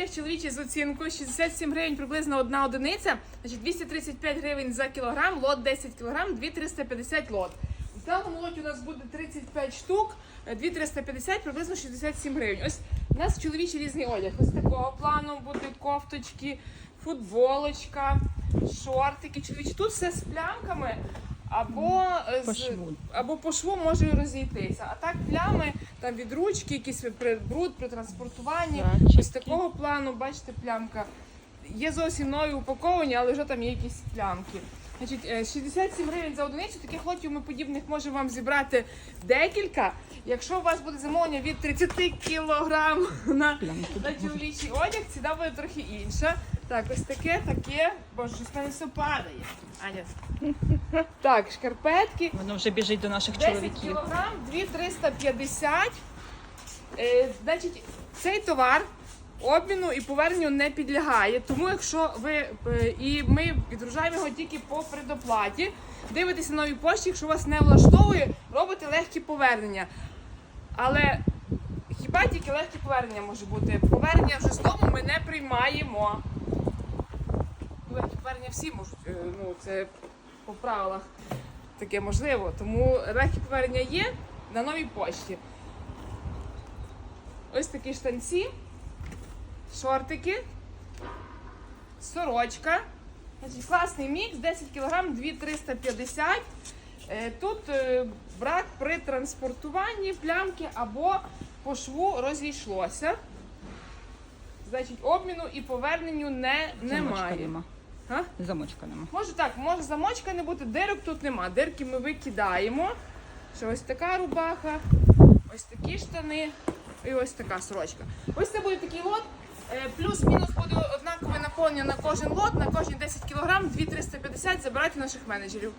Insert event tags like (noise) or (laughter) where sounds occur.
Одяг чоловічий з оцінкою 67 гривень приблизно одна одиниця, значить 235 гривень за кілограм, лот 10 кілограм, 2350 лот. В даному лоті у нас буде 35 штук, е, 2350, приблизно 67 гривень. Ось у нас чоловічий різний одяг. Ось такого плану буде кофточки, футболочка, шортики. Чоловічі тут все з плямками. Або е, По з шву. або по шву може і розійтися. А так плями там від ручки, якийсь при бруд при транспортуванні. Зайчики. Ось такого плану, бачите, плямка. Є зовсім нові упаковані, але вже там є якісь плямки. Значить, е, 67 гривень за одиницю. Таких лотів ми подібних можемо вам зібрати декілька. Якщо у вас буде замовлення від 30 кілограм (laughs) на, на чоловічий одяг, ціна буде трохи інша. Так, ось таке, таке. Боже, щось мене все падає. Аня. (laughs) Так, шкарпетки. Воно вже біжить до наших 10 чоловіків. кілограм, 2350. Е, значить, цей товар обміну і поверненню не підлягає. Тому якщо ви е, і ми відгружаємо його тільки по предоплаті, дивитеся нові пошті, якщо вас не влаштовує, робите легкі повернення. Але хіба тільки легкі повернення може бути? Повернення вже з дому ми не приймаємо. Ну, Легкі повернення всі можуть, е, ну це по правилах таке можливо. Тому легкі повернення є на новій пошті. Ось такі штанці, шортики, сорочка. Значить, класний мікс, 10 кг, 2350. Е, Тут е, брак при транспортуванні плямки або по шву розійшлося. Значить, обміну і поверненню не, немає. нема. А? Замочка нема. Може так, може замочка не бути, дирок тут нема. Дирки ми викидаємо. Що ось така рубаха, ось такі штани і ось така сорочка. Ось це буде такий лот. Е, Плюс-мінус буде однакове наповнення на кожен лот, на кожні 10 кг, 2-350 забирайте наших менеджерів.